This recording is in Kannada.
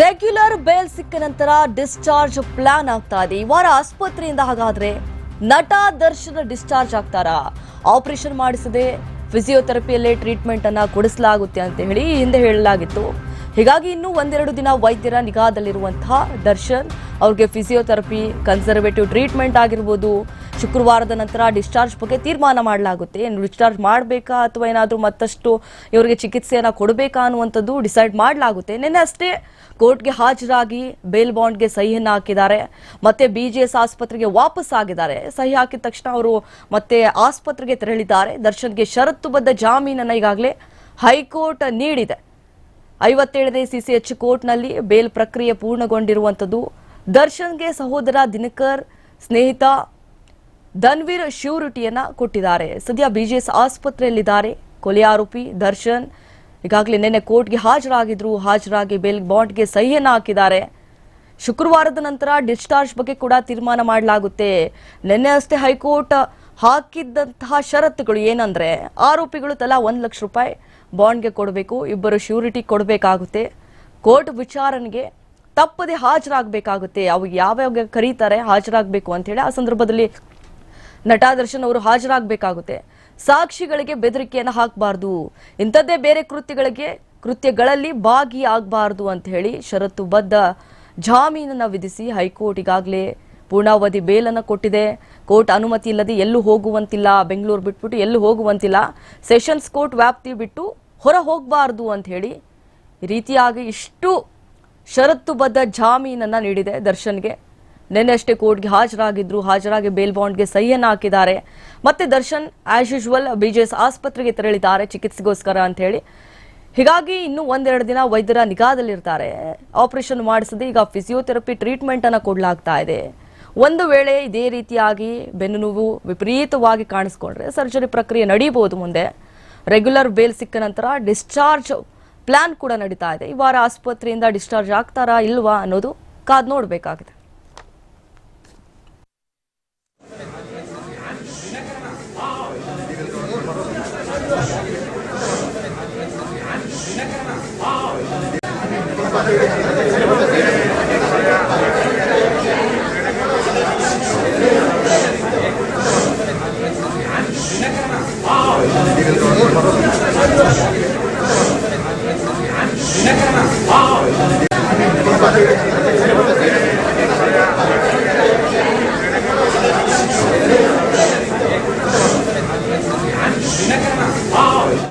ರೆಗ್ಯುಲರ್ ಬೇಲ್ ಸಿಕ್ಕ ನಂತರ ಡಿಸ್ಚಾರ್ಜ್ ಪ್ಲಾನ್ ಆಗ್ತಾ ಇದೆ. ಈ ವಾರ ಆಸ್ಪತ್ರೆಯಿಂದ ಹಾಗಾದ್ರೆ ನಟ ದರ್ಶನ ಡಿಸ್ಚಾರ್ಜ್ ಆಗ್ತಾರಾ? ಆಪರೇಷನ್ ಮಾಡಿಸದೆ ಫಿಸಿಯೋಥೆರಪಿಯಲ್ಲೇ ಟ್ರೀಟ್ಮೆಂಟ್ ಅನ್ನ ಕೊಡಿಸಲಾಗುತ್ತೆ ಅಂತ ಹೇಳಿ ಹಿಂದೆ ಹೇಳಲಾಗಿತ್ತು. ಹೀಗಾಗಿ ಇನ್ನೂ ಒಂದೆರಡು ದಿನ ವೈದ್ಯರ ನಿಗಾದಲ್ಲಿರುವಂತಹ ದರ್ಶನ್ ಅವ್ರಿಗೆ ಫಿಸಿಯೋಥೆರಪಿ, ಕನ್ಸರ್ವೇಟಿವ್ ಟ್ರೀಟ್ಮೆಂಟ್ ಆಗಿರ್ಬೋದು ಶುಕ್ರವಾರದ ನಂತರ ಡಿಸ್ಚಾರ್ಜ್ ಬಗ್ಗೆ ತೀರ್ಮಾನ ಮಾಡಲಾಗುತ್ತೆ. ಏನು ಡಿಸ್ಚಾರ್ಜ್ ಮಾಡಬೇಕಾ ಅಥವಾ ಏನಾದರೂ ಮತ್ತಷ್ಟು ಇವರಿಗೆ ಚಿಕಿತ್ಸೆಯನ್ನು ಕೊಡಬೇಕಾ ಅನ್ನುವಂಥದ್ದು ಡಿಸೈಡ್ ಮಾಡಲಾಗುತ್ತೆ. ನಿನ್ನೆ ಅಷ್ಟೇ ಕೋರ್ಟ್ಗೆ ಹಾಜರಾಗಿ ಬೇಲ್ ಬಾಂಡ್ಗೆ ಸಹಿಯನ್ನು ಹಾಕಿದ್ದಾರೆ. ಮತ್ತೆ ಬಿ ಜಿ ಎಸ್ ಆಸ್ಪತ್ರೆಗೆ ವಾಪಸ್ ಆಗಿದ್ದಾರೆ. ಸಹಿ ಹಾಕಿದ ತಕ್ಷಣ ಅವರು ಮತ್ತೆ ಆಸ್ಪತ್ರೆಗೆ ತೆರಳಿದ್ದಾರೆ. ದರ್ಶನ್ಗೆ ಷರತ್ತುಬದ್ಧ ಜಾಮೀನನ್ನು ಈಗಾಗಲೇ ಹೈಕೋರ್ಟ್ ನೀಡಿದೆ. ಐವತ್ತೇಳನೇ ಎಚ್ ಕೋರ್ಟ್ನಲ್ಲಿ ಬೇಲ್ ಪ್ರಕ್ರಿಯೆ ಪೂರ್ಣಗೊಂಡಿರುವಂಥದ್ದು ದರ್ಶನ್ಗೆ ಸಹೋದರ ದಿನಕರ್ ಸ್ನೇಹಿತ ಧನ್ವೀರ್ ಶ್ಯೂರಿಟಿಯನ್ನ ಕೊಟ್ಟಿದ್ದಾರೆ. ಸದ್ಯ ಬಿಜೆಎಸ್ ಆಸ್ಪತ್ರೆಯಲ್ಲಿದ್ದಾರೆ. ಕೊಲೆ ಆರೋಪಿ ದರ್ಶನ್ ಈಗಾಗಲೇ ನಿನ್ನೆ ಕೋರ್ಟ್ಗೆ ಹಾಜರಾಗಿದ್ರು. ಹಾಜರಾಗಿ ಬೇಲ್ ಬಾಂಡ್ಗೆ ಸಹಿಯನ್ನ ಹಾಕಿದ್ದಾರೆ. ಶುಕ್ರವಾರದ ನಂತರ ಡಿಸ್ಚಾರ್ಜ್ ಬಗ್ಗೆ ಕೂಡ ತೀರ್ಮಾನ ಮಾಡಲಾಗುತ್ತೆ. ನಿನ್ನೆ ಅಷ್ಟೇ ಹೈಕೋರ್ಟ್ ಹಾಕಿದ್ದಂತಹ ಷರತ್ತುಗಳು ಏನಂದ್ರೆ, ಆರೋಪಿಗಳು ತಲಾ ಒಂದು ಲಕ್ಷ ರೂಪಾಯಿ ಬಾಂಡ್ಗೆ ಕೊಡಬೇಕು, ಇಬ್ಬರು ಶ್ಯೂರಿಟಿ ಕೊಡಬೇಕಾಗುತ್ತೆ. ಕೋರ್ಟ್ ವಿಚಾರಣೆಗೆ ತಪ್ಪದೆ ಹಾಜರಾಗಬೇಕಾಗುತ್ತೆ. ಅವು ಯಾವ್ಯಾವ ಕರೀತಾರೆ, ಹಾಜರಾಗಬೇಕು ಅಂತ ಹೇಳಿ ಆ ಸಂದರ್ಭದಲ್ಲಿ ನಟ ದರ್ಶನ್ ಅವರು ಹಾಜರಾಗಬೇಕಾಗುತ್ತೆ. ಸಾಕ್ಷಿಗಳಿಗೆ ಬೆದರಿಕೆಯನ್ನು ಹಾಕಬಾರ್ದು. ಇಂಥದ್ದೇ ಬೇರೆ ಕೃತ್ಯಗಳಿಗೆ, ಕೃತ್ಯಗಳಲ್ಲಿ ಭಾಗಿಯಾಗಬಾರ್ದು ಅಂತ ಹೇಳಿ ಷರತ್ತುಬದ್ಧ ಜಾಮೀನನ್ನು ವಿಧಿಸಿ ಹೈಕೋರ್ಟ್ ಈಗಾಗಲೇ ಪೂರ್ಣಾವಧಿ ಬೇಲನ್ನು ಕೊಟ್ಟಿದೆ. ಕೋರ್ಟ್ ಅನುಮತಿ ಇಲ್ಲದೆ ಎಲ್ಲೂ ಹೋಗುವಂತಿಲ್ಲ. ಬೆಂಗಳೂರು ಬಿಟ್ಬಿಟ್ಟು ಎಲ್ಲೂ ಹೋಗುವಂತಿಲ್ಲ. ಸೆಷನ್ಸ್ ಕೋರ್ಟ್ ವ್ಯಾಪ್ತಿ ಬಿಟ್ಟು ಹೊರ ಹೋಗಬಾರ್ದು ಅಂತ ಹೇಳಿ ರೀತಿಯಾಗಿ ಇಷ್ಟು ಷರತ್ತುಬದ್ಧ ಜಾಮೀನನ್ನು ನೀಡಿದೆ ದರ್ಶನ್ಗೆ. ನಿನ್ನೆ ಅಷ್ಟೇ ಕೋರ್ಟ್ಗೆ ಹಾಜರಾಗಿದ್ರು. ಹಾಜರಾಗಿ ಬೇಲ್ ಬಾಂಡ್ಗೆ ಸಹಿಯನ್ನು ಹಾಕಿದ್ದಾರೆ. ಮತ್ತೆ ದರ್ಶನ್ ಆಸ್ ಯೂಶುವಲ್ ಬಿಜೆಎಸ್ ಆಸ್ಪತ್ರೆಗೆ ತೆರಳಿದ್ದಾರೆ ಚಿಕಿತ್ಸೆಗೋಸ್ಕರ ಅಂತ ಹೇಳಿ ಹೀಗಾಗಿ ಇನ್ನು ಒಂದೆರಡು ದಿನ ವೈದ್ಯರ ನಿಗಾದಲ್ಲಿರ್ತಾರೆ. ಆಪರೇಷನ್ ಮಾಡಿಸದೆ ಈಗ ಫಿಸಿಯೋಥೆರಪಿ ಟ್ರೀಟ್ಮೆಂಟ್ ಅನ್ನು ಕೊಡಲಾಗ್ತಾ ಇದೆ. ಒಂದು ವೇಳೆ ಇದೇ ರೀತಿಯಾಗಿ ಬೆನ್ನು ನೋವು ವಿಪರೀತವಾಗಿ ಕಾಣಿಸ್ಕೊಂಡ್ರೆ ಸರ್ಜರಿ ಪ್ರಕ್ರಿಯೆ ನಡೀಬಹುದು ಮುಂದೆ. ರೆಗ್ಯುಲರ್ ಬೇಲ್ ಸಿಕ್ಕ ನಂತರ ಡಿಸ್ಚಾರ್ಜ್ ಪ್ಲಾನ್ ಕೂಡ ನಡೀತಾ ಇದೆ. ಈ ವಾರ ಆಸ್ಪತ್ರೆಯಿಂದ ಡಿಸ್ಚಾರ್ಜ್ ಆಗ್ತಾರಾ ಇಲ್ವಾ ಅನ್ನೋದು ಕಾದ್ ನೋಡಬೇಕಾಗಿದೆ.